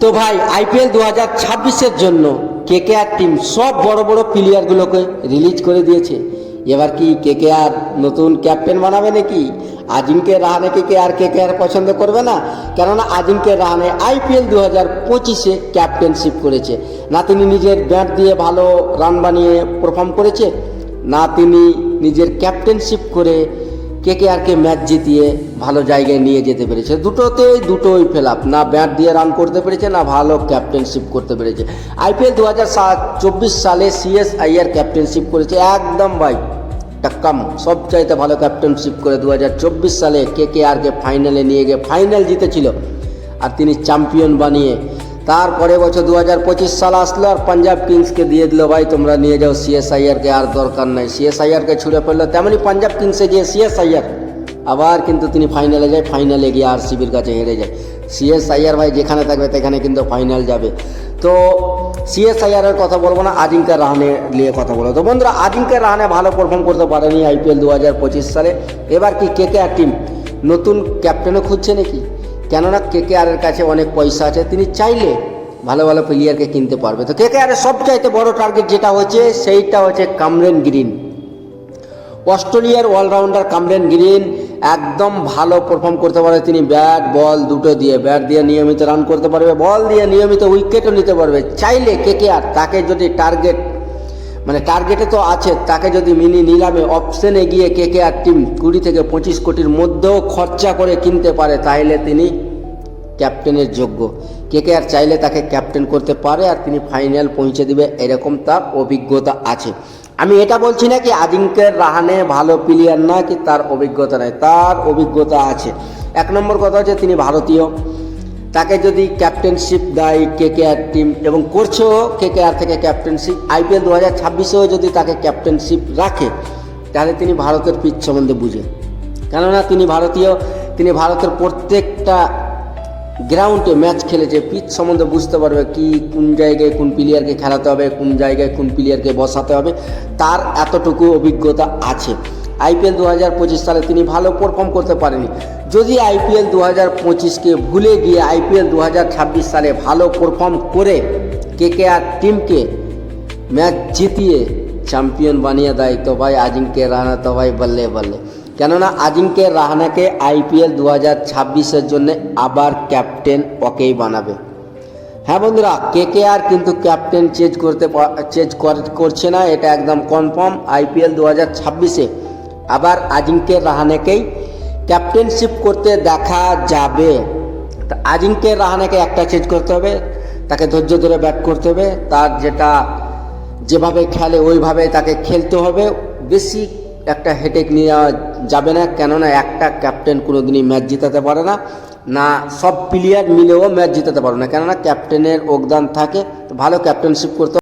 তো ভাই আইপিএল দু হাজার ছাব্বিশের জন্য কেকেআর টিম সব বড় বড় প্লেয়ারগুলোকে রিলিজ করে দিয়েছে। এবার কি কেকেআর নতুন ক্যাপ্টেন বানাবে নাকি? আজিমকে রাহানেকে কে আর কে কে আর পছন্দ করবে না? কেননা আজিমকে রাহানে আইপিএল দু হাজার পঁচিশে ক্যাপ্টেনশিপ করেছে। না তিনি নিজের ব্যাট দিয়ে ভালো রান বানিয়ে পারফর্ম করেছে, না তিনি নিজের ক্যাপ্টেনশিপ করে কে কে আরকে ম্যাচ জিতিয়ে ভালো জায়গায় নিয়ে যেতে পেরেছে। দুটোতেই দুটোই ফেল আপ না ব্যাট দিয়ে রান করতে পেরেছে, না ভালো ক্যাপ্টেনশিপ করতে পেরেছে। আইপিএল দু হাজার চব্বিশ সালে সিএসআইআর ক্যাপ্টেনশিপ করেছে। একদম ভাই, টাক্কাম। সবচাইতে ভালো ক্যাপ্টেনশিপ করে দু হাজার চব্বিশ সালে কে কে আরকে ফাইনালে নিয়ে গিয়ে ফাইনাল জিতেছিল। আর তিনি চ্যাম্পিয়ন বানিয়ে তারপরে বছর দু হাজার পঁচিশ সাল আসলো আর পাঞ্জাব কিংসকে দিয়ে দিল, ভাই, তোমরা নিয়ে যাও সিএসআইআরকে, আর দরকার নাই। সিএসআইআরকে ছুড়ে ফেলল, তেমনি পাঞ্জাব কিংসে গিয়ে সিএসআইআর। আবার কিন্তু তিনি ফাইনালে যায়, ফাইনালে গিয়ে আর সিবির কাছে হেরে যায়। সিএসআইআর, ভাই, যেখানে থাকবে সেখানে কিন্তু ফাইনাল যাবে। তো সিএসআইআর এর কথা বলব না, আজিঙ্কা রাহানে নিয়ে কথা বলব। তো বন্ধুরা, আজিঙ্কা রাহানে ভালো পারফর্ম করতে পারেনি আইপিএল দু হাজার পঁচিশ সালে। এবার কি কে কে আর টিম নতুন ক্যাপ্টেনও খুঁজছে নাকি? কেননা কে কে আরের কাছে অনেক পয়সা আছে, তিনি চাইলে ভালো ভালো প্লেয়ারকে কিনতে পারবে। তো কে কে আরের সবচাইতে বড় টার্গেট যেটা হচ্ছে সেইটা হচ্ছে কামরেন গ্রিন। অস্ট্রেলিয়ার অলরাউন্ডার কামরেন গ্রিন একদম ভালো পারফর্ম করতে পারে তিনি ব্যাট বল দুটো দিয়ে ব্যাট দিয়ে নিয়মিত রান করতে পারবে বল দিয়ে নিয়মিত উইকেটও নিতে পারবে। চাইলে কে কে আর তাকে যদি টার্গেট মানে টার্গেটে তো আছে, তাকে যদি মিনি নিলামে অপশনে গিয়ে কে কে আর টিম কুড়ি থেকে পঁচিশ কোটির মধ্যেও খরচা করে কিনতে পারে, তাহলে তিনি ক্যাপ্টেনের যোগ্য। কে কে আর চাইলে তাকে ক্যাপ্টেন করতে পারে আর তিনি ফাইনাল পৌঁছে দিবে, এরকম তার অভিজ্ঞতা আছে। আমি এটা বলছি না কি আজিঙ্কের রাহানে ভালো প্লেয়ার না কি তার অভিজ্ঞতা নেই, তার অভিজ্ঞতা আছে। এক নম্বর কথা হচ্ছে তিনি ভারতীয়। তাকে যদি ক্যাপ্টেনশিপ দেয় কে কে আর টিম এবং করছেও কে কে আর থেকে ক্যাপ্টেনশিপ আইপিএল দু হাজার ছাব্বিশেও যদি তাকে ক্যাপ্টেনশিপ রাখে, তাহলে তিনি ভারতের পিচ সম্বন্ধে বুঝে কেননা তিনি ভারতীয়, তিনি ভারতের প্রত্যেকটা গ্রাউন্ডে ম্যাচ খেলেছে পিচ সম্বন্ধে বুঝতে পারবে কি, কোন জায়গায় কোন প্লেয়ারকে খেলাতে হবে, কোন জায়গায় কোন প্লেয়ারকে বসাতে হবে, তার এতটুকু অভিজ্ঞতা আছে। আইপিএল দু হাজার পঁচিশ সালে তিনি ভালো পারফর্ম করতে পারেনি যদি আইপিএল দু হাজার পঁচিশকে ভুলে গিয়ে আইপিএল দু হাজার ছাব্বিশ সালে ভালো পারফর্ম করে কে কে আর টিমকে ম্যাচ জিতিয়ে চ্যাম্পিয়ন বানিয়ে দেয়, তো ভাই আজিঙ্কে রানা তো ভাই বললে বললে। কেননা আজিঙ্কে রাহানাকে আইপিএল দু হাজার ছাব্বিশের জন্য আবার ক্যাপ্টেন ওকেই বানাবে। হ্যাঁ বন্ধুরা কে কে আর কিন্তু ক্যাপ্টেন চেঞ্জ করতে চেঞ্জ করছে না, এটা একদম কনফার্ম আইপিএল দু হাজার ছাব্বিশে আবার আজিঙ্কে রাহানেকেই ক্যাপ্টেনশিপ করতে দেখা যাবে। তা আজিঙ্কে রাহানেকে একটা চেঞ্জ করতে হবে, তাকে ধৈর্য ধরে ব্যাট করতে হবে, তার যেটা যেভাবে খেলে ওইভাবে তাকে খেলতে হবে। বেশি একটা হেডেক নেওয়া যাবে না, কেননা একটা ক্যাপ্টেন কোনোদিনই ম্যাচ জিতাতে পারে না। না, সব প্লেয়ার মিলেও ম্যাচ জিতাতে পারে না, কেননা ক্যাপ্টেনের যোগদান থাকে ভালো ক্যাপ্টেনশিপ করতে